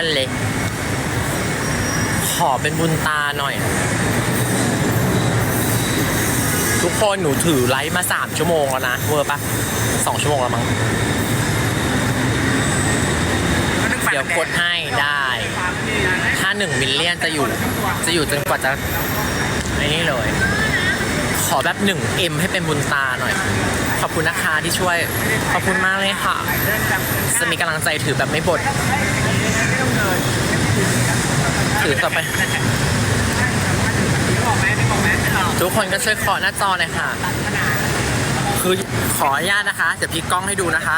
กันเลยขอเป็นบุญตาหน่อย ทุกคนหนูถือไลฟ์มาสามชั่วโมงแล้วนะ เวอร์ปะสองชั่วโมงแล้วมั้ง เดี๋ยวกดให้ได้ ถ้าหนึ่งมิลเลียนจะอยู่ จะอยู่จนกว่าจะไอ้นี่เลย ขอแบบหนึ่งเอ็มให้เป็นบุญตาหน่อย ขอบคุณนะคะที่ช่วย ขอบคุณมากเลยค่ะ จะมีกำลังใจถือแบบไม่บด ถือต่อไป ทุกคนก็ช่วยเคาะหน้าจอหน่อยค่ะ คือขออนุญาตนะคะ เดี๋ยวพี่กล้องให้ดูนะคะ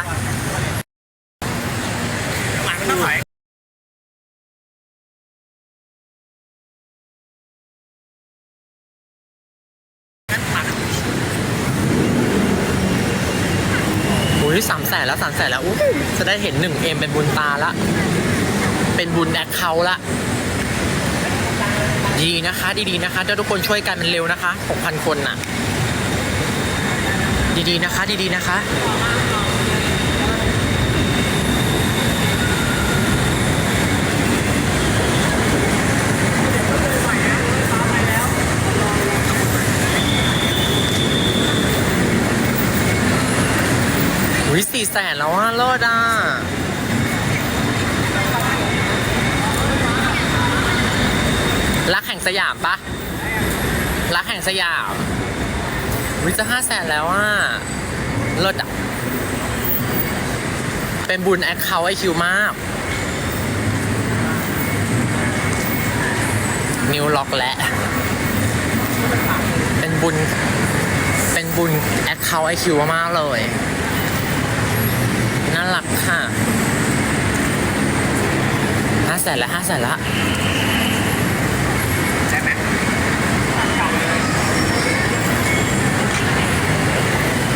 อุ้ยสามแสนแล้วสามแสนแล้วอู้จะได้เห็นหนึ่งเอ็มเป็นบุญตาละ เป็นบุญแอคเคาท์ละ ดีนะคะ ดีๆนะคะถ้าทุกคนช่วยกันมันเร็วนะคะหกพันคนน่ะ ดีๆนะคะ ดีๆนะคะอุ้ยสี่แสนแล้วอะเลิศอะ รักแห่งสยามปะรักแห่งสยามวิจะห้าแสนแล้วอะเลิศอะ เป็นบุญแอคเคาท์ไอคิวมาก นิวล็อกและ เป็นบุญ เป็นบุญแอคเคาท์ไอคิวมากเลย น่ารักค่ะห้าแสนละห้าแสนละ ใช่ไหม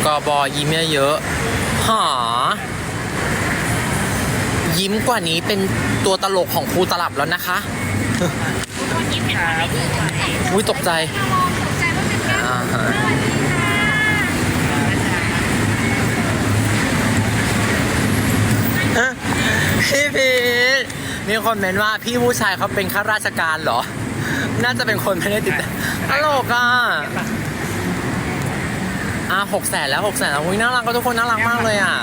กอ บอยิ้มเยอะๆหอยิ้มกว่านี้เป็นตัวตลกของครูตลับแล้วนะคะอุ้ยตกใจอ่าฮะพี่พีทมีคนเมนว่าพี่ผู้ชายเขาเป็นข้าราชการเหรอ น่าจะเป็นคนไม่ได้ติดตลกอะ อะหกแสนแล้วหกแสนแล้วอุ้ยน่ารักก็ทุกคนน่ารักมากเลยอะ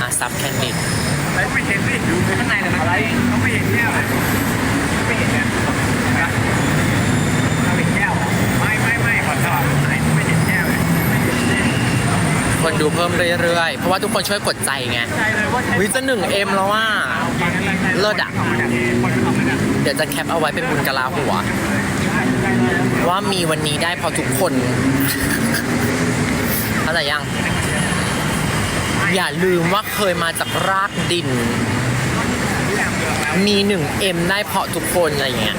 อะซับแคนดิดไปไม่เห็นสิดูข้างในเลยนะอะไรเขาไม่เห็นแก้วเลยไม่เห็นเนี่ยเราเห็นแก้วไม่ไม่ไม่ขอโทษไหนไม่เห็นแก้วเลยคนดูเพิ่มเรื่อยๆ เพราะว่าทุกคนช่วยกดใจไงใจเลยว่าวิจะหนึ่งเอ็มแล้วว่าเลิศอะคนทำเลยนะเดี๋ยวจะแคปเอาไว้เป็นบุญกะลาหัว ว่ามีวันนี้ได้เพอทุกคนอะไรยัง อย่าลืมว่าเคยมาจากรากดิน มีหนึ่งเอ็มได้เพราะทุกคนอะไรเงี้ย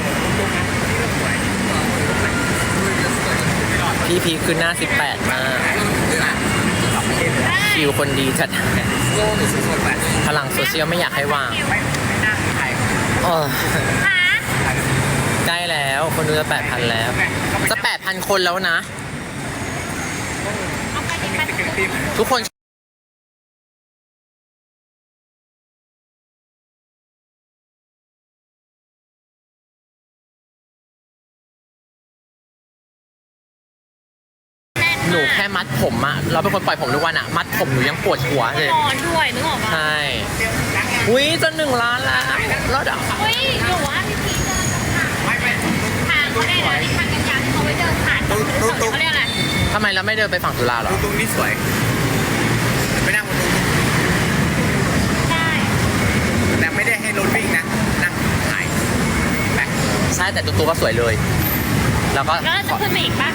พี่พีคือหน้า 18 มากคิวคนดีจัดพลังโซเชียลไม่อยากให้วาง ไม่ไม่น่าใครเออใกล้แล้วคนดูจะ8,000แล้วจะ8,000คนแล้วนะ ทุกคนหนูแค่มัดผมอะเราเป็นคนปล่อยผมทุกวันอะมัดผมหนูยังปวดหัวเลยนอนด้วยนึกออกปะใช่ อุ้ยจะหนึ่งล้านแล้วรอดอะ เฮ้ยหนูว่าพี่พีเดินผ่าน ไม่ไม่ ทาง เขาได้เลยทางกันยาวที่เขาไว้เดินผ่านเขาเรียกอะไรทำไมเราไม่เดินไปฝั่งจุฬาเหรอดูตรงนี้สวย ไปนั่งบนตรงได้แต่ไม่ได้ให้รถวิ่งนะ นั่งถ่ายแบกใช่แต่ตัวตัวก็สวยเลย แล้วก็แล้วเราจะขึ้นมาอีกปะ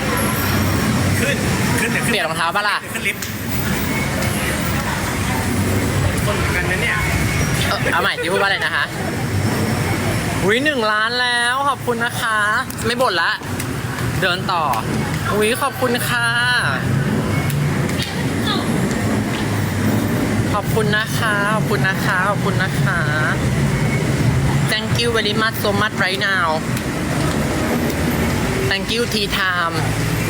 ขึ้น ขึ้นเดี๋ยวเปลี่ยนรองเท้าปะล่ะ ขึ้นลิฟต์คนเหมือนกันนะเนี่ย เออเอาใหม่ที่พูดว่าอะไรนะคะ อุ้ยหนึ่งล้านแล้วขอบคุณนะคะ ไม่บ่นละ เดินต่อ อุ้ยขอบคุณค่ะ ขอบคุณนะคะ ขอบคุณนะคะ ขอบคุณนะคะ thank you very much so much right now thank you tea time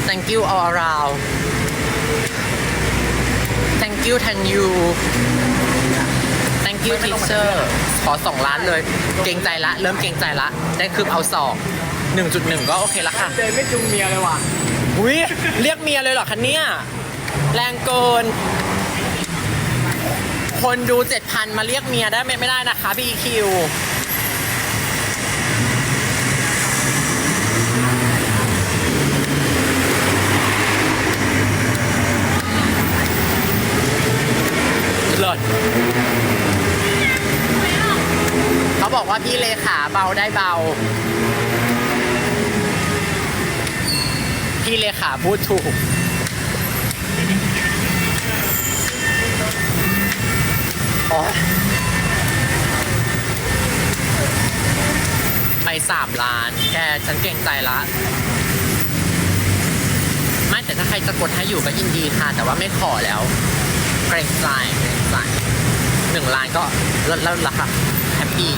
thank you all around thank you thank you you teacher ขอสองล้านเลย เกรงใจละ เริ่มเกรงใจละ ได้คืบเอาสอง1.1 ก็โอเคละค่ะเดินไม่จุงเมียเลยว่ะอุ้ยเรียกเมียเลยเหรอคะเนี่ย แรงเกิน คนดู 7,000 มาเรียกเมียได้ไม่ไม่ได้นะคะพี่คิวเลิศเขาบอก ว่าพี่เลขาเบาได้เบา พี่เลขาพูดถูกอ๊ยไปสามล้าน แกฉันเก่งใจละไม่แต่ถ้าใครจะกดให้อยู่ก็ยินดีค่ะ แต่ว่าไม่ขอแล้ว เกรงใจเกรงใจหนึ่งล้านก็เลิศแล้วละค่ะแฮปปี้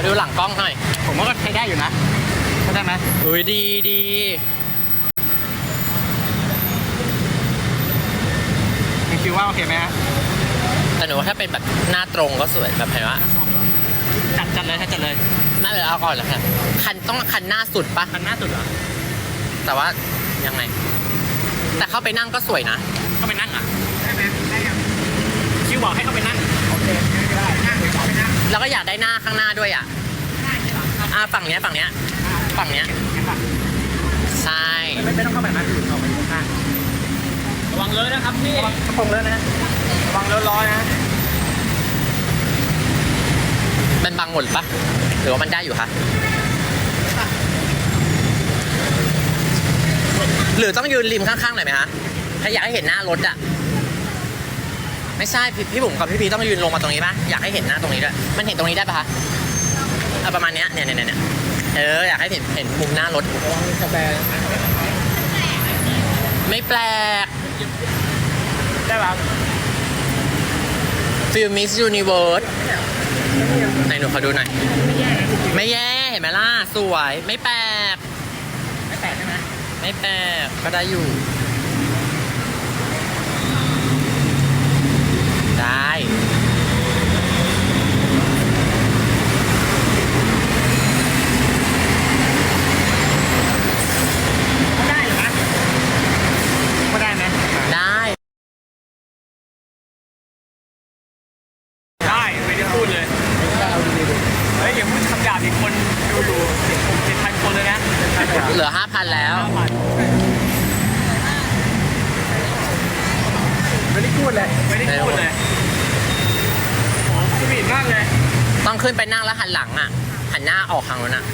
อดูหลังกล้องหน่อย ผมว่าก็ใช้ได้อยู่นะใช้ได้ไหมอุ้ยดีดีมีคิวว่าโอเคไหมฮะแต่หนูว่าถ้าเป็นแบบหน้าตรงก็สวยแบบเห็นว่าจัดจัดเลยถ้าจัดเลยน่าจะเอาก่อนแล้วค่ะคันต้องคันหน้าสุดปะคันหน้าสุดเหรอ แต่ว่ายังไง แต่เข้าไปนั่งก็สวยนะ เข้าไปนั่งอะ ได้ไหมได้ยังคิวบอกให้เข้าไปนั่ง แล้วก็อยากได้หน้าข้างหน้าด้วยอะอ่าฝั่งเนี้ยฝั่งเนี้ยฝั่งเนี้ยใช่ไม่ไม่ต้องเข้าไปนะคือเข้าไปข้างระวังเลยนะครับพี่ระวังกระโปรงเลยนะระวังเลอะร้อยนะมันบังหมดปะหรือว่ามันได้อยู่คะหรือต้องยืนริมข้างๆหน่อยไหมคะถ้าอยากให้เห็นหน้ารถอะ ไม่ใช่พี่พี่บุ๋มกับพี่พีต้องยืนลงมาตรงนี้ปะอยากให้เห็นหน้าตรงนี้ด้วยมันเห็นตรงนี้ได้ปะคะเอาประมาณเนี้ยเนี่ยเนี่ยเนี่ยเอออยากให้เห็นเห็นมุมหน้ารถระวังกาแฟไม่แปลกได้ป่ะฟิลมิสยูนิเวิร์สไหนหนูขอดูหน่อย ไม่แย่เห็นไหมล่ะ สวย ไม่แปลก ไม่แตกใช่ไหมไม่แปลก ก็ได้อยู่ ได้ ได้เหรอนะก็ได้ไหม ได้ ได้ไม่ได้พูดเลยเฮ้ยอย่า พูดคำหยาบอีกคนดูดูเจ็ดเจ็ดพันคนเลยนะเหลือ5,000แล้วไม่ได้พูดเลยไม่ได้พูดเลยโอ้โหสวีทมากเลยต้องขึ้นไปนั่งแล้วหันหลังอะ หันหน้าออกทางนู้นอะ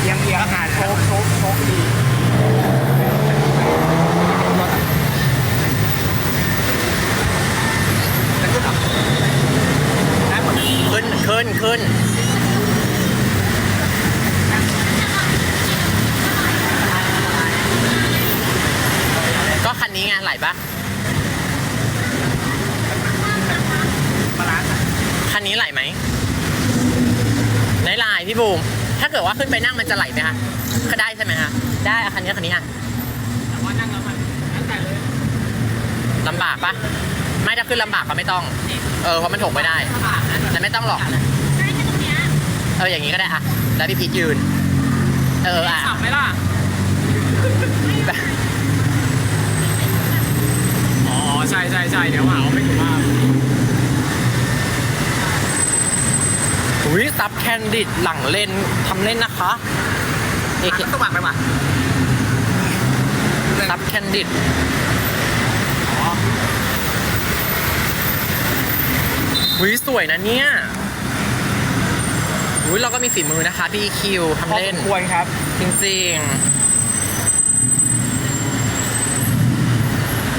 เอียงเอียงอาหารโชกโชกโชกดีได้หมดเลย ขึ้นขึ้นขึ้นก็คันนี้ไงไหลปะบาลานซ์คันนี้ไหลไหมไหนไหลพี่บูมถ้าเกิดว่าขึ้นไปนั่งมันจะไหลไหมคะก็ได้ใช่ไหมคะได้อะคันนี้คันนี้อะแต่ว่านั่งแล้วมันนั่งแต่เลยลำบากปะไม่ถ้าขึ้นลำบากก็ไม่ต้อง เออเพราะมันถกไม่ได้แต่ไม่ต้องหรอกเอออย่างนี้ก็ได้อะแล้วพี่พีทยืน เอออะขับไหมล่ะแบบอ๋อใช่ใช่ใช่เดี๋ยวหาว่าไม่ถูกมากอุ้ยซับแคนดิดหลังเลนทำเล่นนะคะเอเคสว่างไปว่ะซับแคนดิดอ๋อ วิสวยนะเนี่ยวิวเราก็มีฝีมือนะคะพี่คิวทำเล่น พอสมควรครับ จริงๆ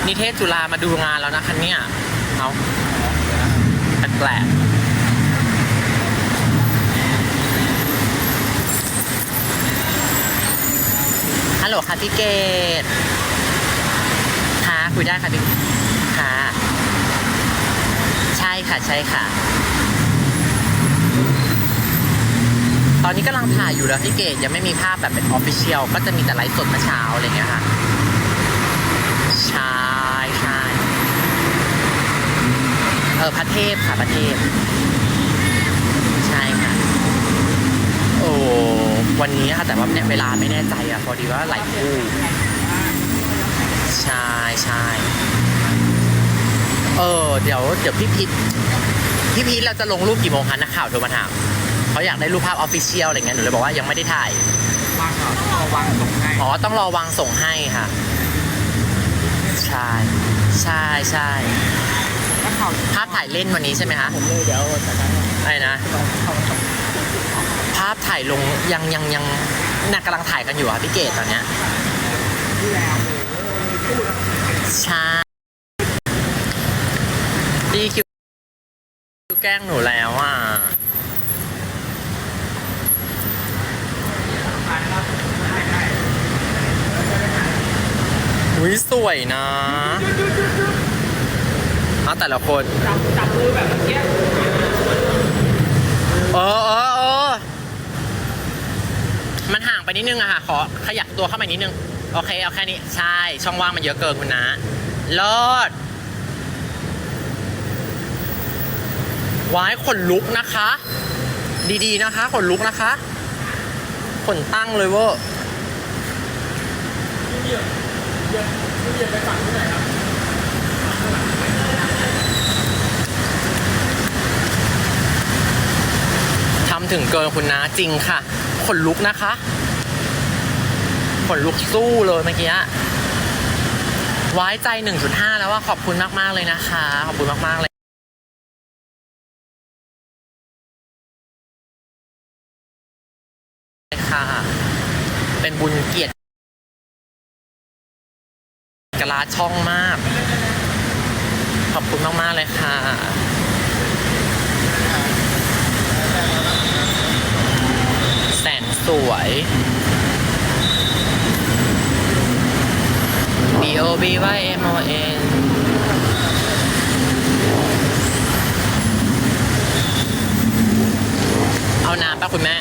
นิเทศจุฬามาดูงานแล้วนะคะเนี่ยเอาแปลกฮัลโหลค่ะพี่เกดค่ะคุยได้ค่ะพี่ ค่ะใช่ค่ะ ตอนนี้กำลังถ่ายอยู่แล้วพี่เกดยังไม่มีภาพแบบเป็นออฟฟิเชียลก็จะมีแต่ไลฟ์สดเมื่อเช้าอะไรเงี้ยค่ะใช่ใช่เออพระเทพค่ะพระเทพใช่ค่ะโอ้วันนี้ค่ะแต่ว่าเนี่ยเวลาไม่แน่ใจอะพอดีว่าไหลคู่ใช่ใช่ เออเดี๋ยวเดี๋ยวพี่พิษพี่พีทเราจะลงรูปกี่โมงคะนักข่าวโทรมาถามเขาอยากได้รูปภาพออฟฟิเชียลอะไรเงี้ยหนูเลยบอกว่ายังไม่ได้ถ่าย วางก่อนต้องรอวางตรงให้อ๋อ ต้องรอวางส่งให้ค่ะ ใช่ ใช่ใช่ถ้าข่าวภาพถ่ายเล่นวันนี้ใช่ไหมคะผมเลยเดี๋ยวจัดการอะไรนะภาพถ่ายลงยังยังยังน่ากำลังถ่ายกันอยู่ค่ะพี่เกดตอนเนี้ยที่แล้วใช่ดีคิว แกล้งหนูแล้วอะอุ้ยสวยนะเอาแต่ละคนจับจับมือแบบเมื่อกี้เออเออเออมันห่างไปนิดนึงอะค่ะ ขอขยับตัวเข้ามานิดนึง โอเค เอาแค่นี้ ใช่ ช่องว่างมันเยอะเกินคุณนะ เลิศ วายขนลุกนะคะ ดีๆนะคะขนลุกนะคะขนตั้งเลยเวอร์ทำถึงเกินคุณนะจริงค่ะขนลุกนะคะขนลุกสู้เลยเมื่อกี้ไว้ใจ 1.5 แล้วว่าขอบคุณมาก ๆ เลยนะคะ ขอบคุณมาก ๆ เลยค่ะ เป็นบุญเกียรติ กะลาช่องมาก ขอบคุณมาก ๆ เลยค่ะ แสนสวย B O B Y M O N เอาน้ำป่ะคุณแม่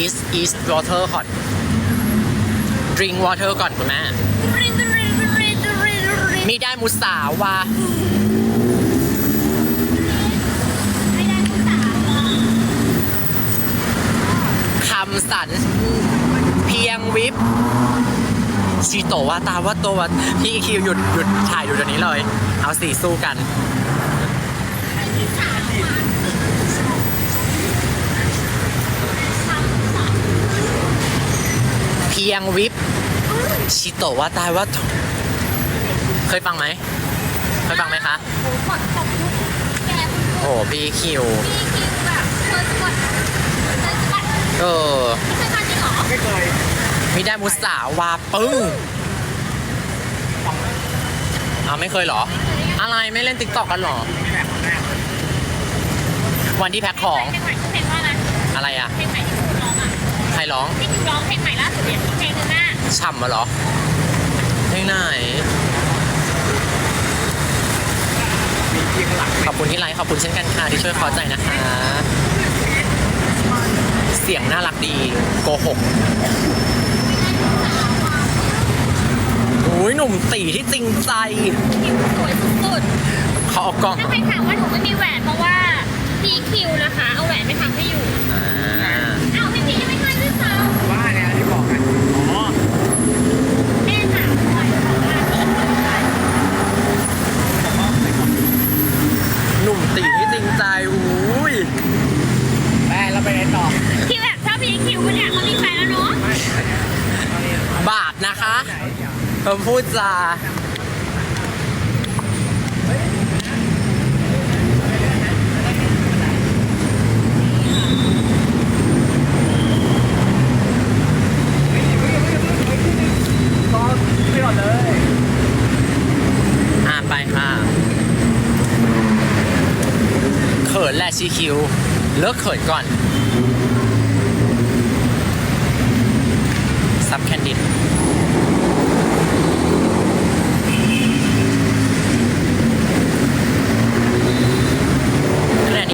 East East Water ก่อน Drink Water ก่อนคุณแม่ มีได้มุสาวาคำสัน เพียงวิบชีโตว่าตาว่าตัวพี่คิวหยุดหยุดถ่ายอยู่เดี๋ยวนี้เลย เอาสี่สู้กันเพียงวิบชิโตะว่าตายว่าโถ เคยฟังไหม เคยฟังไหมคะ โอ้พี่คิวเออ ไม่เคยมีได้มุสาวาปึ้งเอาไม่เคยเหรอ อะไรไม่เล่นติ๊กต็อกกันเหรอไม่แบบแรกวันที่แพ็คของเพลงว่าอะไรอะไรอะเพลงใหม่ที่คุณร้องอะใครร้อง ที่คุณร้องเพลงใหม่ล่าสุดเนี่ยเพลงหนึงน่ะฉ่ำมาเหรอเพลงไหน มีเพียงหลัง ขอบคุณที่ไลค์ขอบคุณเช่นกันค่ะที่ช่วยขอใจนะคะ เสียงน่ารักดีโกหกอุ้ยหนุ่มตีที่จริงใจคิวสวยสุดเขาเอากล้องๆถ้าใครถามว่าหนูไม่มีแหวนเพราะว่าพีคิวนะคะ เอาแหวนไปทำให้อยู่ อ่า อ้าวพี่พียังไม่ให้ด้วยซ้ ว่าเนี่ยที่บอกกันอ๋อำแม่ถามหน่อยบอกว่าพี่คิวอะไร หนุ่มตีที่จริงใจอุ้ย แม่เราไปไหนต่อ ที่แบบชอบพีคิวปะเนี่ยเขามีแฟนแล้วเนาะ ไม่ บาปนะคะเธอพูด จาก็ไม่ก่อนเลยอ่าไปค่ะเขินแหละชีคิว เลิกเขินก่อน